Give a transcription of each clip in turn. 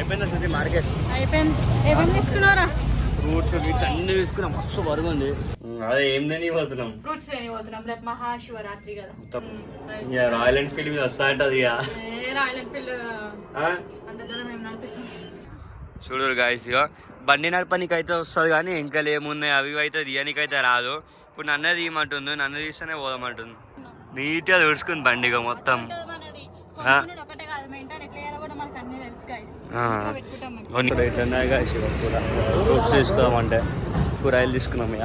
అయిపోయిందా శృతి మార్కెట్? అయిపోయింది. ఏమేమి తీసుకున్నారా ఫ్రూట్స్ అన్ని తీసుకున్నాం. మస్తు బరువు ఉంది అదే ఏం తిని పోతున్నాం ఫ్రూట్స్ తిని పోతున్నాం రేపు మహాశివరాత్రి కదా. మొత్తం ఇక రాయల్ ఎన్ఫీల్డ్ మీద వస్తా అంటది ఇక. ఏ రాయల్ ఎన్ఫీల్డ్. ఆ? అంత దూరం మేము నడిపిస్తాం? చూడరు గాయస్ ఇక బండి నడపనికి అయితే వస్తుంది కానీ ఇంకా ఏమున్నాయి అవి అయితే తీయనికైతే రాదు. ఇప్పుడు నన్నే తీయమంటుంది నన్ను తీస్తేనే పోదామంటుంది నీట్గా తుడుచుకుంది బండి ఇక మొత్తం. కదా శివ కూర ఫ్రూట్స్ తీసుకోమంటే కూరగాయలు తీసుకున్నాం ఇక.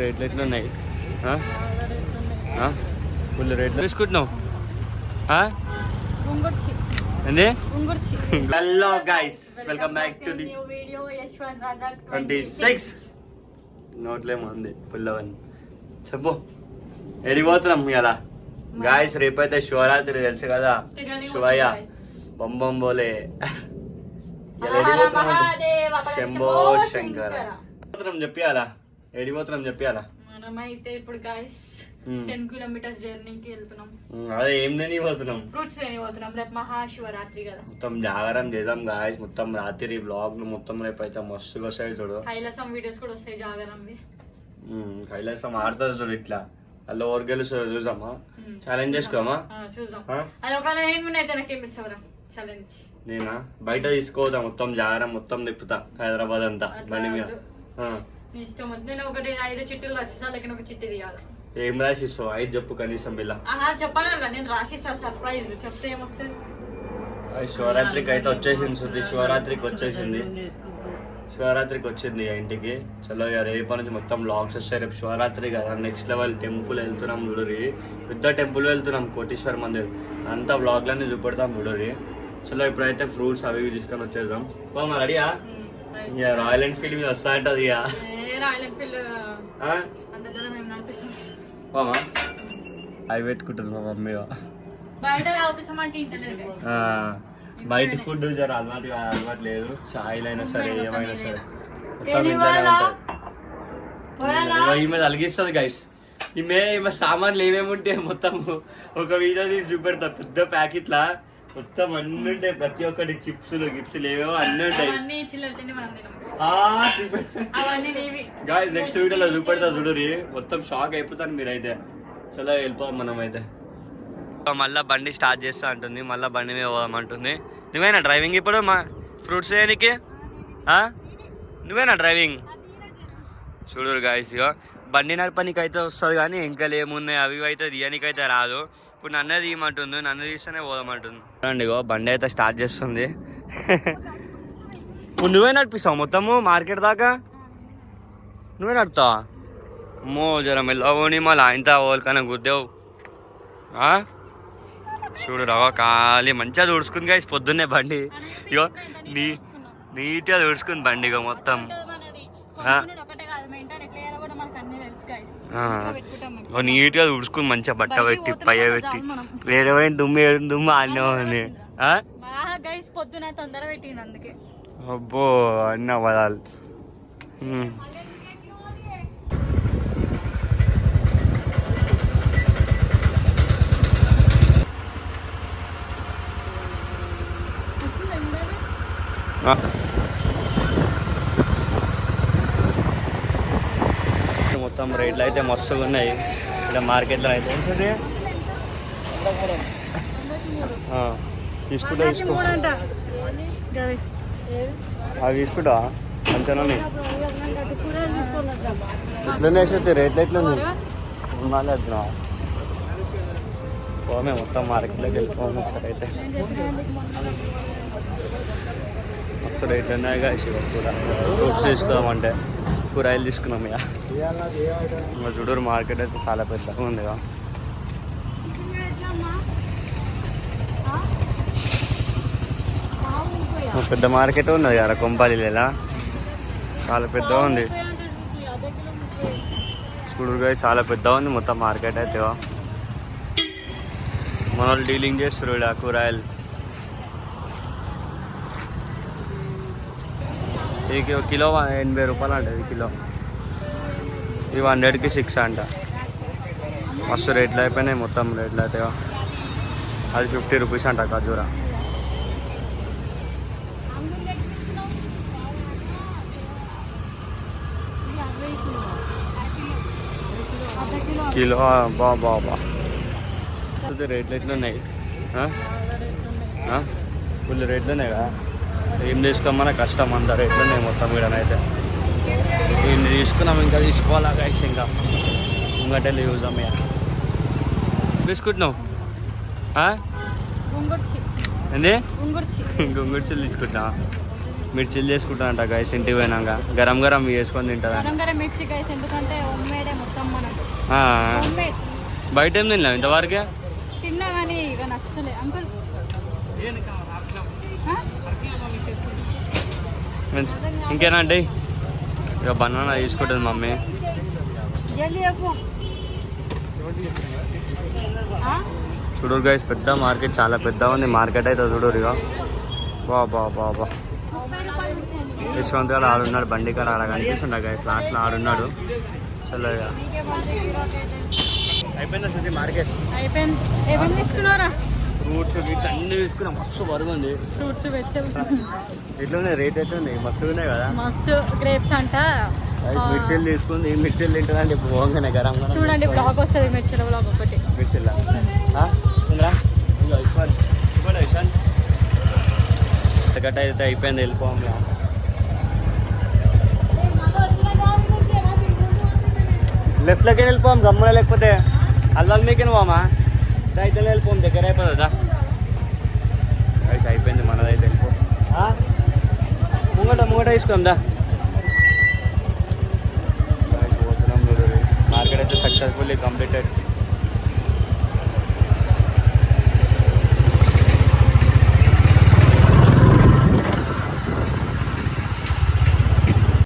రేట్లు ఎట్లా ఉన్నాయి? ఫుల్ రేట్లు. తీసుకుంటున్నావు? ఏంది? Hello guys welcome back to the new video Yashwanth Raja twenty six నోట్లేమో ఉంది ఫుల్ అవన్నీ చెప్పు. ఎడిపోతున్నాం ఇలా గాయస్ రేపైతే శివరాత్రి తెలుసు కదా? శివయ్య. బొంబం బోలే. శంభో శంకర. శంకర. ఎడిపోతున్నాం చెప్పియాలా? మనమైతే ఇప్పుడు గాయస్. టెన్ కిలోమీటర్స్ జర్నీకి వెళ్తున్నాం. అదే ఏం తిని పోతున్నాం ఫ్రూట్స్ తిని పోతున్నాం రేపు మహాశివరాత్రి కదా. మొత్తం జాగారం చేద్దాం గాయస్ మొత్తం రాత్రి బ్లాగ్ మొత్తం రేపు అయితే మస్తుగా వస్తాయి చూడు. కైలాసం వీడియోస్ కూడా వస్తాయి జాగరంవి ఉమ్, కైలాసం ఆడుతుంది చూడు ఇట్లా. అలా ఓర్ గెలుస్తుంది చూసామా. ఛాలెంజ్ చేసుకోమా? చూద్దాం? అది ఒకవేళ నేను అయితే నాకు ఇస్తావురా? ఛాలెంజ్ నేనా? బయట తీసుకోవద్దా మొత్తం జాగారం మొత్తం తిప్పుతా. హైదరాబాద్ అంతా బండి మీద. వద్దు. ఆ. నీ ఇష్టం వద్దు. నేను ఒకటి ఐదు చిట్టులు రాసిస్తా లేకపోతే ఒక చిట్టి తీయాలి. ఏం రాసిస్తావు? ఐదు చెప్పు కనీసం బిల్ల. ఆహా చెప్పాలి కదా. నేను రాసిస్తా సర్ప్రైజ్ చెప్తే ఏమొస్తుంది? శివరాత్రికి అయితే వచ్చేసింది శుద్ధి శివరాత్రికి వచ్చేసింది. శివరాత్రికి వచ్చింది ఇక ఇంటికి. చలో ఇక రేపు నుంచి మొత్తం లాగ్స్ వస్తాయి. రేపు శివరాత్రి కదా. నెక్స్ట్ లెవెల్ టెంపుల్ వెళ్తున్నాం చూడరి పెద్ద టెంపుల్ వెళ్తున్నాం. కోటేశ్వర మందిర్. అంతా వ్లాగ్లన్నీ చూపెడతాం చూడరి చలో ఇప్పుడైతే ఫ్రూట్స్ అవి ఇవి తీసుకొని వచ్చేసాం మరి రెడీయా? ఇక రాయల్ ఎన్ఫీల్డ్ మీద వస్తా అంటది ఇక పోమా అవి పెట్టుకుంటుంది మా మమ్మీ బయట ఫుడ్ జర అలవాటు అలవాటు లేదు. చాయ్లు అయినా సరే ఏమైనా సరే. మొత్తం ఈమె అలిగిస్తుంది గైస్ ఈమె ఈమె సామాన్లు ఏమేమి ఉంటాయి మొత్తం ఒక వీడియో తీసి చూపెడతా. పెద్ద ప్యాకెట్ లా మొత్తం అన్ని ఉంటాయి ప్రతి ఒక్కటి చిప్స్లు గిప్స్లు ఏమేమో అన్ని ఉంటాయి అవన్నీ చిల్లర తిండి మనం తినం ఆ చూపెడతా అవన్నీ నీవి. గాయస్ నెక్స్ట్ వీడియోలో చూపెడతా చూడరి మొత్తం షాక్ అయిపోతాను మీరైతే. చలో వెళ్ళిపోదాం మనం అయితే మళ్ళీ బండి స్టార్ట్ చేస్తా అంటుంది. మళ్ళీ బండి మీద పోదామంటుంది నువ్వేనా డ్రైవింగ్ ఇప్పుడు మా ఫ్రూట్స్ వేయనికి నువ్వేనా డ్రైవింగ్ చూడరు గాయస్ ఇక బండి నడపనికి అయితే వస్తుంది కానీ ఇంకా ఏమున్నాయి? అవి ఇవి అయితే తీయనికైతే రాదు. ఇప్పుడు నన్నే తీయమంటుంది నన్ను తీస్తేనే పోదామంటుంది. ఇగో బండి అయితే స్టార్ట్ చేస్తుంది. ఇప్పుడు నువ్వే నడిపిస్తావు మొత్తము మార్కెట్ దాకా? నువ్వే నడుపుతావా? అమ్మో జర మెల్లవని మళ్ళీ ఆయనతో ఓల్కన్నా గుద్దేవు. ఆ? చూడు రవ్వ ఖాళీ మంచిగా తుడుచుకుంది గాయస్ పొద్దున్నే బండి. ఇగో నీ నీట్గా తుడుచుకుంది బండి ఇగో మొత్తం. నీట్గా తుడుచుకుంది మంచిగా బట్ట పెట్టి పయ్య పెట్టి. వేరే దుమ్ము దుమ్ము ఆడనే ఉంది పొద్దున తొందర పెట్టింది అందుకే. అబ్బో అన్న పదాలు ఉమ్. మొత్తం రేట్లు అయితే మస్తుగా ఉన్నాయి. ఇక్కడ మార్కెట్లో అయితే. తీసుకుంటా తీసుకో. మూడంట. గవి. అవి తీసుకుంటా మంచిగా ఎట్లనే వేసేది రేట్లు ఉన్నాలే అట్లా. పోమే మొత్తం మార్కెట్లోకి వెళ్ళిపోము ఒకసారి అయితే. మస్తు రేట్లు ఉన్నాయిగా శివ కూర ఫ్రూట్స్ తీసుకోమంటే కూరగాయలు తీసుకున్నాం ఇక. మా చూడూరు మార్కెట్ అయితే చాలా పెద్దగా ఉంది పెద్ద మార్కెట్ ఉన్నది కదా కొంపాలిలా చాలా పెద్దగా ఉంది. చూడుగా చాలా పెద్దగా ఉంది మొత్తం మార్కెట్ అయితే మన వాళ్ళు డీలింగ్ చేస్తారు ఇక్కడ కూరగాయలు. ఇది కిలో ఎనభై రూపాయలు అంట ఇది కిలో. ఇవి హండ్రెడ్కి సిక్స్ అంట. మస్తు రేట్లు అయిపోయినాయి మొత్తం రేట్లు అయితే. అది ఫిఫ్టీ రూపీస్ అంట ఖర్జూరా. కిలో బా బాబా రేట్లు ఎట్లున్నాయి? ఫుల్ రేట్లు ఉన్నాయి కదా ఏం తీసుకోమన్నా కష్టం అంత రేట్లు ఉన్నాయి మొత్తం అయితే ఇన్ని తీసుకున్నాం ఇంకా తీసుకోవాలా గైస్ ఇంకా? ముంగటెళ్ళి యూజ్ అమ్మయ్య తీసుకుంటున్నావు? ఏంది? గుంగుడిచిల్లు తీసుకుంటా మిర్చిలు చేసుకుంటా అంట గైస్ ఇంటికి పోయినాక. గరం గరం వేసుకొని హోమ్మేడ్ బయట ఏం తినలేవు ఇంతవరకే? తిన్నా కానీ ఇక నచ్చలే. అంకుల్ ఆ? మీన్స్ ఇంకేనా అండి? ఇక బనానా తీసుకుంటుంది మమ్మీ. జల్దీ చెప్పు చూడరు గైస్ పెద్ద మార్కెట్ చాలా పెద్ద ఉంది. మార్కెట్ అయితే చూడరు ఇక బాబా బాబా యశ్వంత్ గారు ఆడున్నాడు బండి గారు ఆడ కనిపిస్తుండ గైస్ లాస్ట్లో ఆడున్నాడు. చలో ఇక అయిపోయిందా శృతి మార్కెట్? అయిపోయింది. ఫ్రూట్స్ గిట్స్ అన్ని తీసుకున్నాం. మస్తు బరువు ఉంది ఫ్రూట్స్ వెజిటబుల్స్. ఎట్లున్నాయి రేట్ అయితే ఉంది. మస్తు ఉన్నాయి కదా? మస్తు గ్రేప్స్ అంట. మిర్చిలు తీసుకుంది. మిర్చిలు తింటుందని చెప్పి పోగానే గరం చూడండి బ్లాగ్ వస్తుంది మిర్చిల బ్లాగ్ ఒకటి ఇంకో యశ్వంత్ ఇంకోటి యశ్వంత్ గట్ట అయితే అయిపోయింది వెళ్ళిపోవాలి లెఫ్ట్లోకి వెళ్ళిపోం గమ్మున లేకపోతే. అల్వాల్ మీకే పోమా అయితే వెళ్ళిపోం దగ్గర అయిపోతుందా వయసు అయిపోయింది మనదైతే వెళ్ళిపో ఆ? ముంగట ముంగట తీసుకోం దా Guys, పోతున్నాం మార్కెట్ అయితే సక్సెస్ఫుల్లీ కంప్లీటెడ్